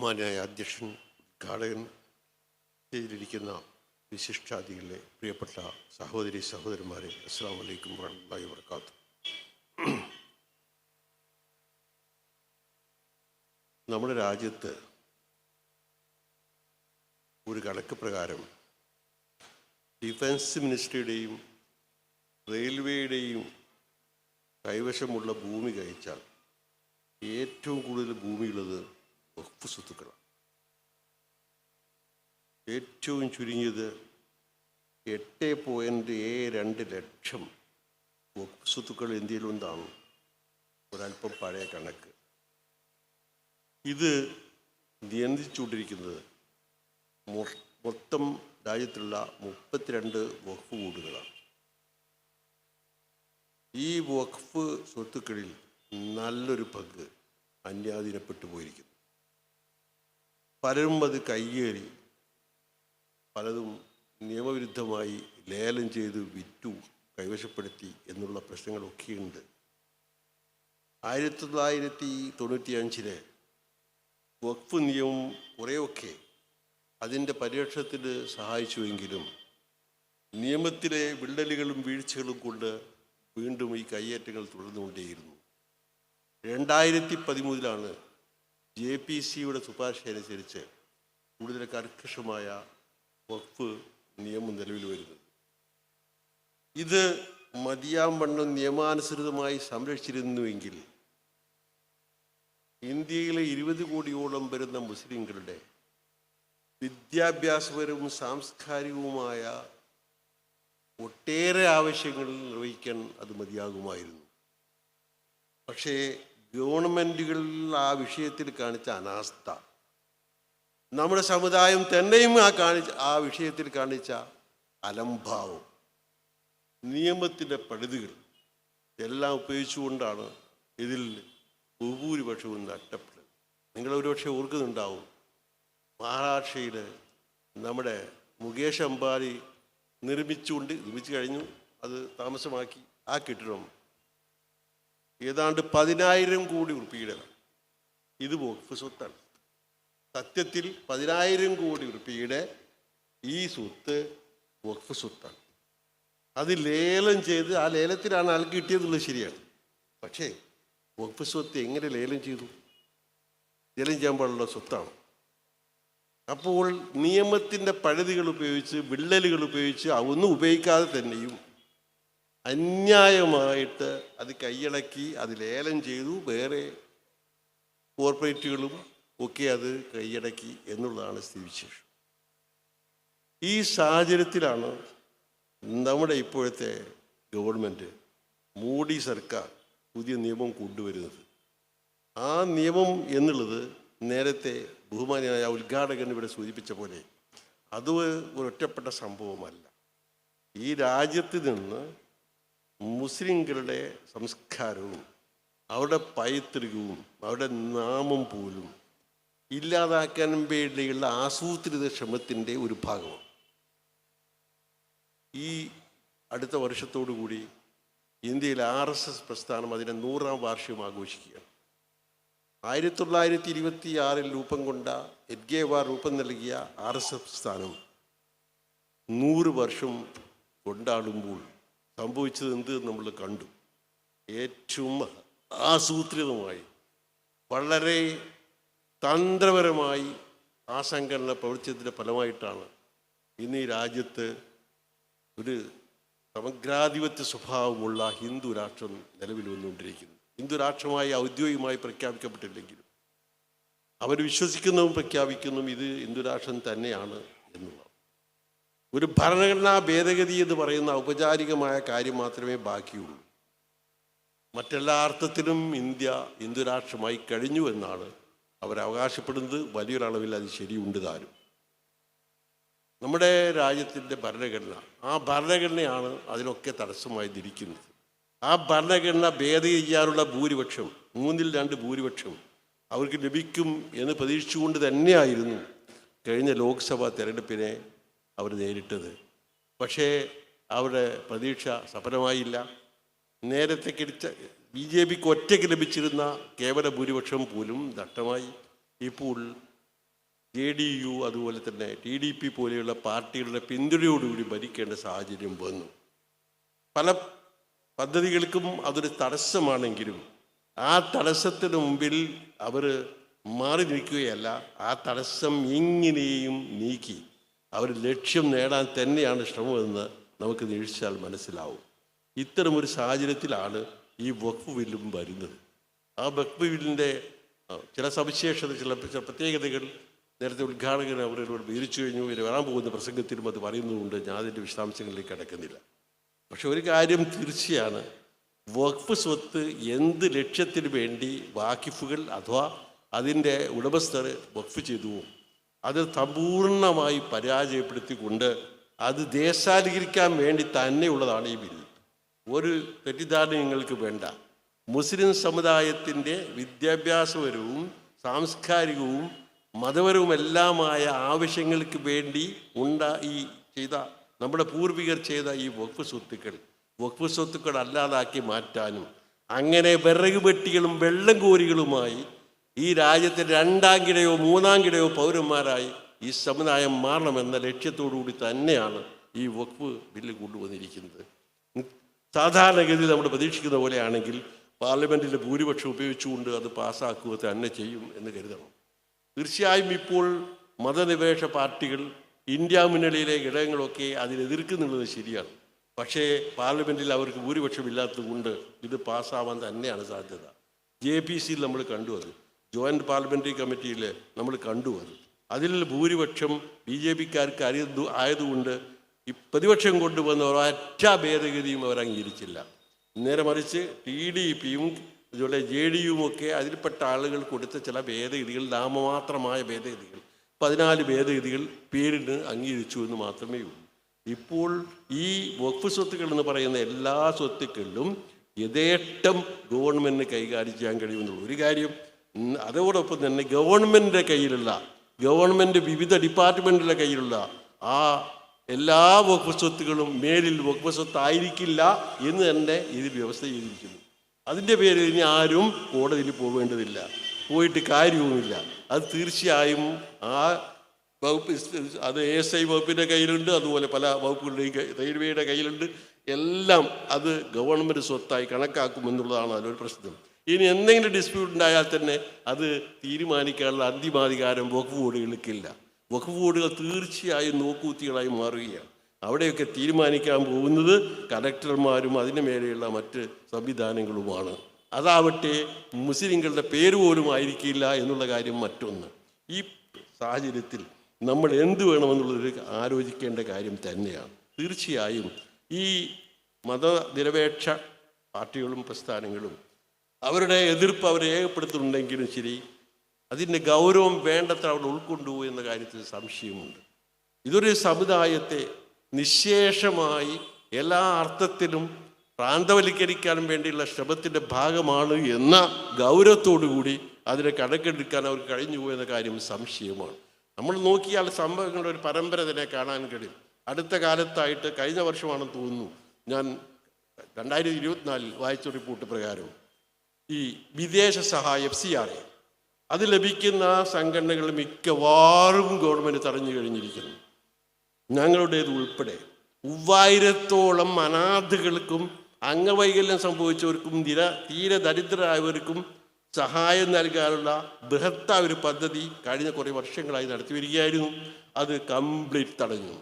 ബഹുമാനായ അധ്യക്ഷൻ ഉദ്ഘാടകൻ ചെയ്തിരിക്കുന്ന വിശിഷ്ടാദികളിലെ പ്രിയപ്പെട്ട സഹോദരി സഹോദരന്മാരെ അസ്സാം വലൈക്കും വറഹമുല്ലാഹി വർക്കാത്തു നമ്മുടെ രാജ്യത്ത് ഒരു കണക്ക് പ്രകാരം ഡിഫൻസ് മിനിസ്ട്രിയുടെയും റെയിൽവേയുടെയും കൈവശമുള്ള ഭൂമി കഴിച്ചാൽ ഏറ്റവും കൂടുതൽ ഭൂമിയുള്ളത് വഖഫ് സ്വത്തുക്കളാണ് ഏറ്റവും ചുരുങ്ങിയത് എട്ട് പോയിന്റ് ഏഴ് രണ്ട് ലക്ഷം വഖഫ് സ്വത്തുക്കൾ ഇന്ത്യയിലുണ്ടാണ് ഒരല്പം പഴയ കണക്ക്. ഇത് നിയന്ത്രിച്ചുകൊണ്ടിരിക്കുന്നത് മൊത്തം രാജ്യത്തുള്ള മുപ്പത്തിരണ്ട് വഖഫ് ബോർഡുകളാണ് ഈ വഖഫ് സ്വത്തുക്കളിൽ നല്ലൊരു പങ്ക് അന്യാധീനപ്പെട്ടു പോയിരിക്കുന്നു. പലരും അത് കയ്യേറി പലതും നിയമവിരുദ്ധമായി ലേലം ചെയ്ത് വിറ്റു കൈവശപ്പെടുത്തി എന്നുള്ള പ്രശ്നങ്ങളൊക്കെയുണ്ട്. ആയിരത്തി തൊള്ളായിരത്തി തൊണ്ണൂറ്റി അഞ്ചിലെ വഖഫ് നിയമം കുറേയൊക്കെ അതിന്റെ പരിരക്ഷത്തിന് സഹായിച്ചുവെങ്കിലും നിയമത്തിലെ വിള്ളലുകളും വീഴ്ചകളും കൊണ്ട് വീണ്ടും ഈ കയ്യേറ്റങ്ങൾ തുടർന്നുകൊണ്ടേയിരുന്നു. രണ്ടായിരത്തി പതിമൂന്നിലാണ് ജെ പി സിയുടെ ശുപാർശ അനുസരിച്ച് കൂടുതൽ കർക്കശമായ വഖഫ് നിയമം നിലവിൽ വരുന്നത് ഇത് മതിയാവണ്ണം നിയമാനുസൃതമായി സംരക്ഷിച്ചിരുന്നുവെങ്കിൽ ഇന്ത്യയിലെ ഇരുപത് കോടിയോളം വരുന്ന മുസ്ലിങ്ങളുടെ വിദ്യാഭ്യാസപരവും സാംസ്കാരികവുമായ ഒട്ടേറെ ആവശ്യങ്ങൾ നിർവഹിക്കാൻ അത് മതിയാകുമായിരുന്നു. പക്ഷേ ഗവൺമെന്റുകളിൽ ആ വിഷയത്തിൽ കാണിച്ച അനാസ്ഥ. നമ്മുടെ സമുദായം തന്നെയും ആ കാണിച്ച ആ വിഷയത്തിൽ കാണിച്ച അലംഭാവം നിയമത്തിന്റെ പഴുതുകൾ എല്ലാം ഉപയോഗിച്ചുകൊണ്ടാണ് ഇതിൽ ഭൂഭൂരിപക്ഷവും നഷ്ടപ്പെട്ടത് നിങ്ങൾ ഒരുപക്ഷെ ഓർക്കുന്നുണ്ടാവും മഹാരാഷ്ട്രയിൽ നമ്മുടെ മുകേഷ് അംബാനി നിർമ്മിച്ചുകൊണ്ട് നിർമ്മിച്ചു കഴിഞ്ഞു അത് താമസമാക്കി ആ കെട്ടിടം ഏതാണ്ട് പതിനായിരം കോടി ഉറുപ്പിയുടെ ഇത് വഖഫ് സ്വത്താണ്. സത്യത്തിൽ പതിനായിരം കോടി ഉറുപ്പിയുടെ ഈ സ്വത്ത് വഖഫ് സ്വത്താണ്. അത് ലേലം ചെയ്ത് ആ ലേലത്തിലാണ് ആൾക്ക് കിട്ടിയതുള്ളത് ശരിയാണ്. പക്ഷേ വഖഫ് സ്വത്ത് എങ്ങനെ ലേലം ചെയ്തു? ലേലം ചെയ്യാൻ പാടുള്ള സ്വത്താണ്. അപ്പോൾ നിയമത്തിന്റെ പഴുതുകൾ ഉപയോഗിച്ച് വിള്ളലുകൾ ഉപയോഗിച്ച് അതൊന്നും ഉപയോഗിക്കാതെ തന്നെയും അന്യായമായിട്ട് അത് കൈയടക്കി അത് ലേലം ചെയ്തു. വേറെ കോർപ്പറേറ്റുകളും ഒക്കെ അത് കൈയടക്കി എന്നുള്ളതാണ് സ്ഥിതിവിശേഷം ഈ സാഹചര്യത്തിലാണ് നമ്മുടെ ഇപ്പോഴത്തെ ഗവൺമെന്റ് മോഡി സർക്കാർ പുതിയ നിയമം കൊണ്ടുവരുന്നത്. ആ നിയമം എന്നുള്ളത് നേരത്തെ ബഹുമാനിയായ ഉദ്ഘാടകൻ ഇവിടെ സൂചിപ്പിച്ച പോലെ അത് ഒരൊറ്റപ്പെട്ട സംഭവമല്ല. ഈ രാജ്യത്ത് നിന്ന് മുസ്ലിങ്ങളുടെ സംസ്കാരവും അവരുടെ പൈതൃകവും അവരുടെ നാമം പോലും ഇല്ലാതാക്കാൻ വേണ്ടിയുള്ള ആസൂത്രിത ശ്രമത്തിന്റെ ഒരു ഭാഗമാണ്. ഈ അടുത്ത വർഷത്തോടു കൂടി ഇന്ത്യയിൽ ആർ എസ് എസ് പ്രസ്ഥാനം അതിന്റെ നൂറാം വാർഷികം ആഘോഷിക്കുകയാണ്. ആയിരത്തി തൊള്ളായിരത്തി ഇരുപത്തി ആറിൽ രൂപം കൊണ്ട എഡ്ഗേവാർ രൂപം നൽകിയ ആർ എസ് എസ് പ്രസ്ഥാനം നൂറ് വർഷം കൊണ്ടാടുമ്പോൾ സംഭവിച്ചത് എന്ത് നമ്മൾ കണ്ടു. ഏറ്റവും ആസൂത്രിതമായി വളരെ തന്ത്രപരമായി ആ സംഘടന പ്രവർത്തിച്ചതിന്റെ ഫലമായിട്ടാണ് ഇന്ന് ഈ രാജ്യത്ത് ഒരു സമഗ്രാധിപത്യ സ്വഭാവമുള്ള ഹിന്ദു രാഷ്ട്രം നിലവിൽ വന്നുകൊണ്ടിരിക്കുന്നു ഹിന്ദു രാഷ്ട്രമായി ഔദ്യോഗികമായി പ്രഖ്യാപിക്കപ്പെട്ടില്ലെങ്കിലും അവർ വിശ്വസിക്കുന്നതും പ്രഖ്യാപിക്കുന്നതും ഇത് ഹിന്ദു രാഷ്ട്രം തന്നെയാണ് എന്നുള്ളതാണ്. ഒരു ഭരണഘടനാ ഭേദഗതി എന്ന് പറയുന്ന ഔപചാരികമായ കാര്യം മാത്രമേ ബാക്കിയുള്ളൂ. മറ്റെല്ലാ അർത്ഥത്തിലും ഇന്ത്യ ഹിന്ദുരാഷ്ട്രമായി കഴിഞ്ഞു എന്നാണ് അവരവകാശപ്പെടുന്നത് വലിയൊരളവിൽ അത് ശരിയുണ്ട് താനും. നമ്മുടെ രാജ്യത്തിന്റെ ഭരണഘടന ആ ഭരണഘടനയാണ് അതിനൊക്കെ തടസ്സമായി തിരിക്കുന്നത് ആ ഭരണഘടന ഭേദഗതി ചെയ്യാനുള്ള ഭൂരിപക്ഷം മൂന്നിൽ രണ്ട് ഭൂരിപക്ഷം അവർക്ക് ലഭിക്കും എന്ന് പ്രതീക്ഷിച്ചുകൊണ്ട് തന്നെയായിരുന്നു കഴിഞ്ഞ ലോക്സഭാ തെരഞ്ഞെടുപ്പിനെ അവർ നേരിട്ടത്. പക്ഷേ അവരുടെ പ്രതീക്ഷ സഫലമായില്ല. നേരത്തെ കിടിച്ച ബി ജെ പിക്ക് ഒറ്റയ്ക്ക് ലഭിച്ചിരുന്ന കേവല ഭൂരിപക്ഷം പോലും ദട്ടമായി ഇപ്പോൾ ജെ ഡി യു അതുപോലെ തന്നെ ടി ഡി പി പോലെയുള്ള പാർട്ടികളുടെ പിന്തുണയോടുകൂടി ഭരിക്കേണ്ട സാഹചര്യം വന്നു. പല പദ്ധതികൾക്കും അതൊരു തടസ്സമാണെങ്കിലും ആ തടസ്സത്തിന് മുമ്പിൽ അവർ മാറി നിൽക്കുകയല്ല. ആ തടസ്സം എങ്ങനെയും നീക്കി. അവർ ലക്ഷ്യം നേടാൻ തന്നെയാണ് ശ്രമമെന്ന് നമുക്ക് നിരീക്ഷിച്ചാൽ മനസ്സിലാവും. ഇത്തരമൊരു സാഹചര്യത്തിലാണ് ഈ വഖഫ് ബില്ലും വരുന്നത്. ആ വഖഫ് ബില്ലിന്റെ ചില സവിശേഷത ചില ചില പ്രത്യേകതകൾ നേരത്തെ ഉദ്ഘാടകൻ അവരോട് വിവരിച്ചു കഴിഞ്ഞു. ഇനി വരാൻ പോകുന്ന പ്രസംഗത്തിലും അത് പറയുന്നതുകൊണ്ട് ഞാൻ അതിന്റെ വിശദാംശങ്ങളിലേക്ക് കിടക്കുന്നില്ല. പക്ഷെ ഒരു കാര്യം തീർച്ചയാണ്. വഖഫ് സ്വത്ത് എന്ത് ലക്ഷ്യത്തിന് വേണ്ടി വാക്കിഫുകൾ അഥവാ അതിന്റെ ഉടമസ്ഥർ വഖഫ് ചെയ്തുവോ അത് സമ്പൂർണമായി പരാജയപ്പെടുത്തിക്കൊണ്ട് അത് ദേശാധികരിക്കാൻ വേണ്ടി തന്നെയുള്ളതാണ് ഈ ബില്ല് ഒരു തെറ്റിദ്ധാരണ നിങ്ങൾക്ക് വേണ്ട. മുസ്ലിം സമുദായത്തിന്റെ വിദ്യാഭ്യാസപരവും സാംസ്കാരികവും മതപരവുമെല്ലാമായ ആവശ്യങ്ങൾക്ക് വേണ്ടി ഉണ്ട ഈ ചെയ്ത നമ്മുടെ പൂർവികർ ചെയ്ത ഈ വഖഫ് സ്വത്തുക്കൾ വഖഫ് സ്വത്തുക്കൾ അല്ലാതാക്കി മാറ്റാനും അങ്ങനെ വിറക് വെട്ടികളും വെള്ളം കോരികളുമായി ഈ രാജ്യത്തെ രണ്ടാം കിടയോ മൂന്നാം കിടയോ പൗരന്മാരായി ഈ സമുദായം മാറണമെന്ന ലക്ഷ്യത്തോടു കൂടി തന്നെയാണ് ഈ വകുപ്പ് ബില്ല് കൊണ്ടുവന്നിരിക്കുന്നത്. സാധാരണഗതിയിൽ നമ്മൾ പ്രതീക്ഷിക്കുന്ന പോലെയാണെങ്കിൽ പാർലമെന്റിന്റെ ഭൂരിപക്ഷം ഉപയോഗിച്ചുകൊണ്ട് അത് പാസ്സാക്കുക തന്നെ ചെയ്യും എന്ന് കരുതണം. തീർച്ചയായും ഇപ്പോൾ മതനിവേഷ പാർട്ടികൾ ഇന്ത്യ മുന്നണിയിലെ ഘടകങ്ങളൊക്കെ അതിനെതിർക്കുന്നുള്ളത് ശരിയാണ്. പക്ഷേ പാർലമെന്റിൽ അവർക്ക് ഭൂരിപക്ഷമില്ലാത്തത് കൊണ്ട് ഇത് പാസ്സാവാൻ തന്നെയാണ് സാധ്യത. ജെ പി സിയിൽ നമ്മൾ കണ്ടു അത്. ജോയിന്റ് പാർലമെന്ററി കമ്മിറ്റിയിൽ നമ്മൾ കണ്ടു അത്. അതിൽ ഭൂരിപക്ഷം ബി ജെ പിക്കാർക്ക് അറിയത് ആയതുകൊണ്ട് ഈ പ്രതിപക്ഷം കൊണ്ടുവന്ന ഒരൊറ്റ ഭേദഗതിയും അവർ അംഗീകരിച്ചില്ല. നേരെ മറിച്ച് ടി ഡി പിയും അതുപോലെ ജെ ഡി യുവും ഒക്കെ അതിൽപ്പെട്ട ആളുകൾ കൊടുത്ത ചില ഭേദഗതികൾ നാമമാത്രമായ ഭേദഗതികൾ. പതിനാല് ഭേദഗതികൾ പേരിന് അംഗീകരിച്ചു എന്ന് മാത്രമേ ഉള്ളൂ. ഇപ്പോൾ ഈ വഖഫ് സ്വത്തുക്കൾ എന്ന് പറയുന്ന എല്ലാ സ്വത്തുക്കളിലും യഥേഷ്ടം ഗവൺമെന്റിന് കൈകാര്യം ചെയ്യാൻ കഴിയുമെന്നുള്ള ഒരു കാര്യം അതോടൊപ്പം തന്നെ ഗവൺമെന്റിന്റെ കയ്യിലുള്ള ഗവൺമെന്റ് വിവിധ ഡിപ്പാർട്ട്മെന്റിന്റെ കയ്യിലുള്ള ആ എല്ലാ വകുപ്പ് സ്വത്തുകളും മേലിൽ വകുപ്പ് സ്വത്തായിരിക്കില്ല എന്ന് തന്നെ ഇതിൽ വ്യവസ്ഥ ചെയ്തിരിക്കുന്നു. അതിന്റെ പേരിൽ ഇനി ആരും കോടതിയിൽ പോകേണ്ടതില്ല പോയിട്ട് കാര്യവുമില്ല. അത് തീർച്ചയായും ആ വകുപ്പ് അത് എ എസ് ഐ വകുപ്പിന്റെ കയ്യിലുണ്ട് അതുപോലെ പല വകുപ്പുകളുടെയും റെയിൽവേയുടെ കയ്യിലുണ്ട്. എല്ലാം അത് ഗവൺമെന്റ് സ്വത്തായി കണക്കാക്കുമെന്നുള്ളതാണ് അതിലൊരു പ്രശ്നം. ഇനി എന്തെങ്കിലും ഡിസ്പ്യൂട്ട് ഉണ്ടായാൽ തന്നെ അത് തീരുമാനിക്കാനുള്ള അന്തിമാധികാരം വഖഫ് ബോർഡുകൾക്കില്ല. വഖഫ് ബോർഡുകൾ തീർച്ചയായും നോക്കൂത്തികളായി മാറുകയാണ്. അവിടെയൊക്കെ തീരുമാനിക്കാൻ പോകുന്നത് കലക്ടർമാരും അതിന് മേലെയുള്ള മറ്റ് സംവിധാനങ്ങളുമാണ്. അതാവട്ടെ മുസ്ലിങ്ങളുടെ പേര് പോലും ആയിരിക്കില്ല എന്നുള്ള കാര്യം മറ്റൊന്ന്. ഈ സാഹചര്യത്തിൽ നമ്മൾ എന്ത് വേണമെന്നുള്ളൊരു ആലോചിക്കേണ്ട കാര്യം തന്നെയാണ്. തീർച്ചയായും ഈ മതനിരപേക്ഷ പാർട്ടികളും പ്രസ്ഥാനങ്ങളും അവരുടെ എതിർപ്പ് അവർ രേഖപ്പെടുത്തുന്നുണ്ടെങ്കിലും ശരി അതിന്റെ ഗൗരവം വേണ്ടത്ര അവിടെ ഉൾക്കൊണ്ടുപോയി എന്ന കാര്യത്തിൽ സംശയമുണ്ട്. ഇതൊരു സമുദായത്തെ നിശേഷമായി എല്ലാ അർത്ഥത്തിലും പ്രാന്തവൽക്കരിക്കാൻ വേണ്ടിയുള്ള ശ്രമത്തിന്റെ ഭാഗമാണ് എന്ന ഗൗരവത്തോടുകൂടി അതിനെ കണക്കെടുക്കാൻ അവർ കഴിഞ്ഞു പോയെന്ന കാര്യം സംശയമാണ്. നമ്മൾ നോക്കിയാൽ സംഭവങ്ങളുടെ ഒരു പരമ്പര തന്നെ കാണാൻ കഴിയും. അടുത്ത കാലത്തായിട്ട് കഴിഞ്ഞ വർഷമാണെന്ന് തോന്നുന്നു. ഞാൻ രണ്ടായിരത്തി ഇരുപത്തിനാലിൽ വായിച്ച റിപ്പോർട്ട് പ്രകാരം ഈ വിദേശ സഹായം സി ആർ എ. അത് ലഭിക്കുന്ന സംഘടനകൾ മിക്കവാറും ഗവൺമെന്റ് തടഞ്ഞു കഴിഞ്ഞിരിക്കുന്നു. ഞങ്ങളുടേത് ഉൾപ്പെടെ മൂവായിരത്തോളം അനാഥകൾക്കും അംഗവൈകല്യം സംഭവിച്ചവർക്കും നിര തീരെ ദരിദ്രരായവർക്കും സഹായം നൽകാനുള്ള ബൃഹത്തായ ഒരു പദ്ധതി കഴിഞ്ഞ കുറേ വർഷങ്ങളായി നടത്തി വരികയായിരുന്നു. അത് കംപ്ലീറ്റ് തടഞ്ഞു.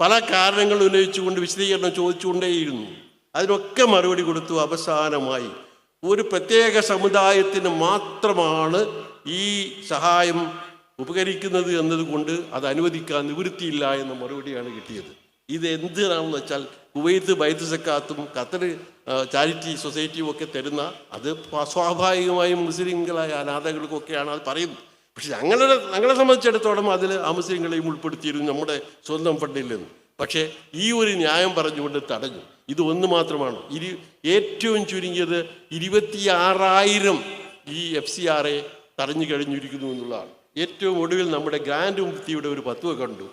പല കാരണങ്ങൾ ഉന്നയിച്ചുകൊണ്ട് വിശദീകരണം ചോദിച്ചുകൊണ്ടേയിരുന്നു. അതിനൊക്കെ മറുപടി കൊടുത്തു. അവസാനമായി ഒരു പ്രത്യേക സമുദായത്തിന് മാത്രമാണ് ഈ സഹായം ഉപകരിക്കുന്നത് എന്നതുകൊണ്ട് അത് അനുവദിക്കാൻ നിവൃത്തിയില്ല എന്ന മറുപടിയാണ് കിട്ടിയത്. ഇത് എന്തിനാണെന്ന് വെച്ചാൽ കുവൈത്ത് ബൈത്ത് സക്കാത്തും ഖത്തർ ചാരിറ്റി സൊസൈറ്റിയും ഒക്കെ തരുന്ന അത് സ്വാ- സ്വാഭാവികമായും മുസ്ലിങ്ങളായ അനാഥകൾക്കൊക്കെയാണ് അത് പറയുന്നത്. പക്ഷെ ഞങ്ങളുടെ ഞങ്ങളെ സംബന്ധിച്ചിടത്തോളം അതിൽ ആ മുസ്ലിങ്ങളെയും ഉൾപ്പെടുത്തിയിരുന്നു നമ്മുടെ സ്വന്തം ഫണ്ടിൽ നിന്ന്. പക്ഷേ ഈ ഒരു ന്യായം പറഞ്ഞുകൊണ്ട് തടഞ്ഞു. ഇത് ഒന്ന് മാത്രമാണ്. ഇരു ഏറ്റവും ചുരുങ്ങിയത് ഇരുപത്തിയാറായിരം ഈ എഫ് സി ആർ എ തടഞ്ഞു കഴിഞ്ഞിരിക്കുന്നു എന്നുള്ളതാണ്. ഏറ്റവും ഒടുവിൽ നമ്മുടെ ഗ്രാൻഡ് മുക്തിയുടെ ഒരു പത്തുവ കണ്ടു.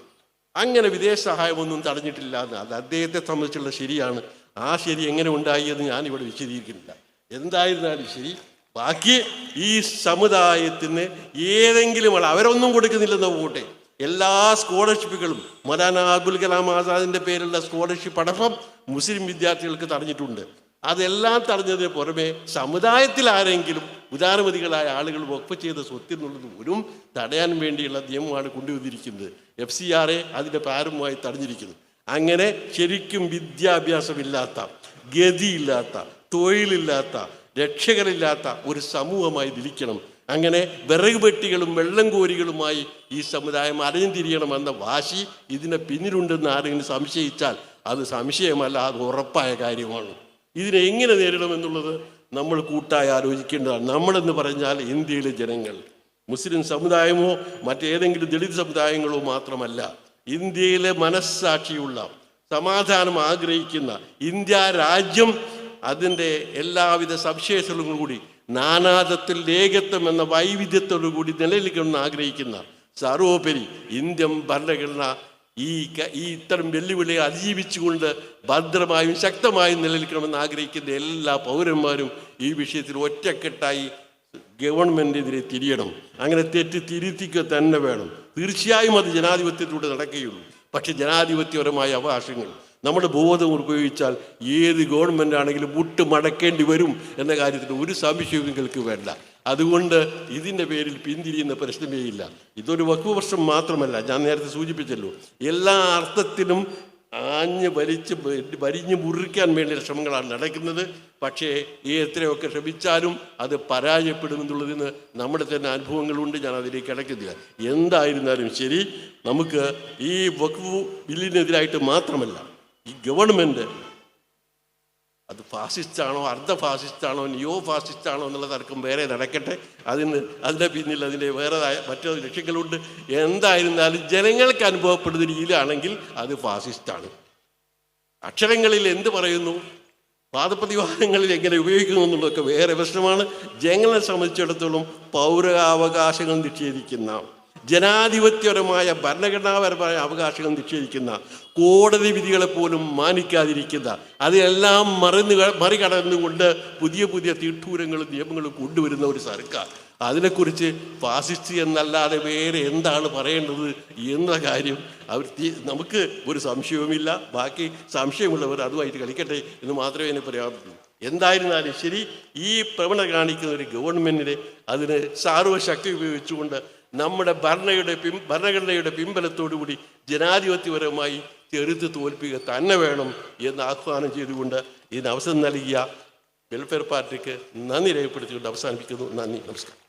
അങ്ങനെ വിദേശ സഹായമൊന്നും തടഞ്ഞിട്ടില്ല എന്ന്. അത് അദ്ദേഹത്തെ സംബന്ധിച്ചുള്ള ശരിയാണ്. ആ ശരി എങ്ങനെ ഉണ്ടായി എന്ന് ഞാനിവിടെ വിശദീകരിക്കുന്നില്ല. എന്തായിരുന്നാലും ശരി ബാക്കി ഈ സമുദായത്തിന് ഏതെങ്കിലും അവരൊന്നും കൊടുക്കുന്നില്ലെന്ന് പോട്ടെ. എല്ലാ സ്കോളർഷിപ്പുകളും മൗലാന അബുൽ കലാം ആസാദിന്റെ പേരുള്ള സ്കോളർഷിപ്പ് അടക്കം മുസ്ലിം വിദ്യാർത്ഥികൾക്ക് തടഞ്ഞിട്ടുണ്ട്. അതെല്ലാം തടഞ്ഞതിന് പുറമെ സമുദായത്തിൽ ആരെങ്കിലും ഉദാരമതികളായ ആളുകൾ വക്ഫ് ചെയ്ത സ്വത്തിൽ നിന്നുള്ളത് പോലും തടയാൻ വേണ്ടിയുള്ള നിയമമാണ് കൊണ്ടുവന്നിരിക്കുന്നത്. എഫ് സി ആർ എ അതിന്റെ പ്രാരംഭമായി തടഞ്ഞിരിക്കുന്നു. അങ്ങനെ ശരിക്കും വിദ്യാഭ്യാസമില്ലാത്ത ഗതിയില്ലാത്ത തൊഴിലില്ലാത്ത രക്ഷകരില്ലാത്ത ഒരു സമൂഹമായി നിൽക്കണം. അങ്ങനെ വിറക് പെട്ടികളും വെള്ളം കോരികളുമായി ഈ സമുദായം അലഞ്ഞുതിരിയണമെന്ന വാശി ഇതിനെ പിന്നിലുണ്ടെന്ന് ആരെങ്കിലും സംശയിച്ചാൽ അത് സംശയമല്ല അത് ഉറപ്പായ കാര്യമാണ്. ഇതിനെ എങ്ങനെ നേരിടണമെന്നുള്ളത് നമ്മൾ കൂട്ടായി ആലോചിക്കേണ്ടതാണ്. നമ്മളെന്ന് പറഞ്ഞാൽ ഇന്ത്യയിലെ ജനങ്ങൾ. മുസ്ലിം സമുദായമോ മറ്റേതെങ്കിലും ദളിത് സമുദായങ്ങളോ മാത്രമല്ല ഇന്ത്യയിലെ മനസ്സാക്ഷിയുള്ള സമാധാനം ആഗ്രഹിക്കുന്ന ഇന്ത്യ രാജ്യം അതിന്റെ എല്ലാവിധ സവിശേഷതകളും കൂടി നാനാത്വത്തിൽ ഏകത്വം എന്ന വൈവിധ്യത്തോടു കൂടി നിലനിൽക്കണമെന്ന് ആഗ്രഹിക്കുന്ന സർവോപരി ഇന്ത്യൻ ഭരണഘടന ഈ ഈ ഇത്തരം വെല്ലുവിളിയെ അതിജീവിച്ചുകൊണ്ട് ഭദ്രമായും ശക്തമായും നിലനിൽക്കണമെന്ന് ആഗ്രഹിക്കുന്ന എല്ലാ പൗരന്മാരും ഈ വിഷയത്തിൽ ഒറ്റക്കെട്ടായി ഗവൺമെന്റിനെതിരെ തിരിയണം. അങ്ങനെ തെറ്റ് തിരുത്തിക്കുക തന്നെ വേണം. തീർച്ചയായും അത് ജനാധിപത്യത്തിലൂടെ നടക്കുകയുള്ളൂ. പക്ഷേ ജനാധിപത്യപരമായ അവകാശങ്ങൾ നമ്മുടെ ബോധം ഉപയോഗിച്ചാൽ ഏത് ഗവൺമെന്റ് ആണെങ്കിലും മുട്ട് മടക്കേണ്ടി വരും എന്ന കാര്യത്തിൽ ഒരു സംശയവും നിങ്ങൾക്ക് വേണ്ട. അതുകൊണ്ട് ഇതിന്റെ പേരിൽ പിന്തിരിയുന്ന പ്രശ്നമേ ഇല്ല. ഇതൊരു വക്കു വർഷം മാത്രമല്ല ഞാൻ നേരത്തെ സൂചിപ്പിച്ചല്ലോ. എല്ലാ അർത്ഥത്തിലും ആഞ്ഞ് വലിച്ച് വരിഞ്ഞ് മുറിക്കാൻ വേണ്ടിയുള്ള ശ്രമങ്ങളാണ് നടക്കുന്നത്. പക്ഷേ ഈ എത്രയൊക്കെ ശ്രമിച്ചാലും അത് പരാജയപ്പെടുമെന്നുള്ളതിന് നമ്മുടെ തന്നെ അനുഭവങ്ങളുണ്ട് ഞാൻ അതിലേക്ക് കിടക്കുന്നില്ല എന്തായിരുന്നാലും ശരി നമുക്ക് ഈ വഖഫ് ബില്ലിനെതിരായിട്ട് മാത്രമല്ല ഈ ഗവൺമെന്റ് അത് ഫാസിസ്റ്റാണോ അർദ്ധ ഫാസിസ്റ്റാണോ നിയോ ഫാസിസ്റ്റാണോ എന്നുള്ള തർക്കം വേറെ നടക്കട്ടെ. അതിന് അതിന്റെ പിന്നിൽ അതിന്റെ വേറെതായ മറ്റു ലക്ഷ്യങ്ങളുണ്ട്. എന്തായിരുന്നാലും ജനങ്ങൾക്ക് അനുഭവപ്പെടുന്ന രീതിയിലാണെങ്കിൽ അത് ഫാസിസ്റ്റാണ്. അക്ഷരങ്ങളിൽ എന്ത് പറയുന്നു? വാദപ്രതിവാദങ്ങളിൽ എങ്ങനെ ഉപയോഗിക്കുന്നു എന്നുള്ളതൊക്കെ വേറെ പ്രശ്നമാണ്. ജനങ്ങളെ സംബന്ധിച്ചിടത്തോളം പൗരാവകാശങ്ങൾ നിഷേധിക്കുന്ന ജനാധിപത്യപരമായ ഭരണഘടനാപരമായ അവകാശങ്ങൾ നിഷേധിക്കുന്ന കോടതി വിധികളെ പോലും മാനിക്കാതിരിക്കുന്ന അതെല്ലാം മറിന്ന് മറികടന്നുകൊണ്ട് പുതിയ പുതിയ തീട്ടൂരങ്ങളും നിയമങ്ങളും കൊണ്ടുവരുന്ന ഒരു സർക്കാർ. അതിനെക്കുറിച്ച് ഫാസിസ്റ്റ് എന്നല്ലാതെ വേറെ എന്താണ് പറയേണ്ടത് എന്ന കാര്യം അവർ നമുക്ക് ഒരു സംശയവുമില്ല. ബാക്കി സംശയമുള്ളവർ അതുമായിട്ട് കളിക്കട്ടെ എന്ന് മാത്രമേ എന്നെ പറയാറുള്ളൂ. എന്തായിരുന്നാലും ശരി ഈ പ്രവണത കാണിക്കുന്ന ഒരു ഗവൺമെന്റിനെ അതിന് സാർവശക്തി ഉപയോഗിച്ചുകൊണ്ട് നമ്മുടെ ഭരണയുടെ പിം ഭരണഘടനയുടെ പിൻബലത്തോടുകൂടി ജനാധിപത്യപരമായി ചെറുത്ത് തോൽപ്പിക്കുക തന്നെ വേണം എന്ന് ആഹ്വാനം ചെയ്തുകൊണ്ട് ഇതിന് അവസരം നൽകിയ വെൽഫെയർ പാർട്ടിക്ക് നന്ദി രേഖപ്പെടുത്തിക്കൊണ്ട് അവസാനിപ്പിക്കുന്നു. നന്ദി. നമസ്കാരം.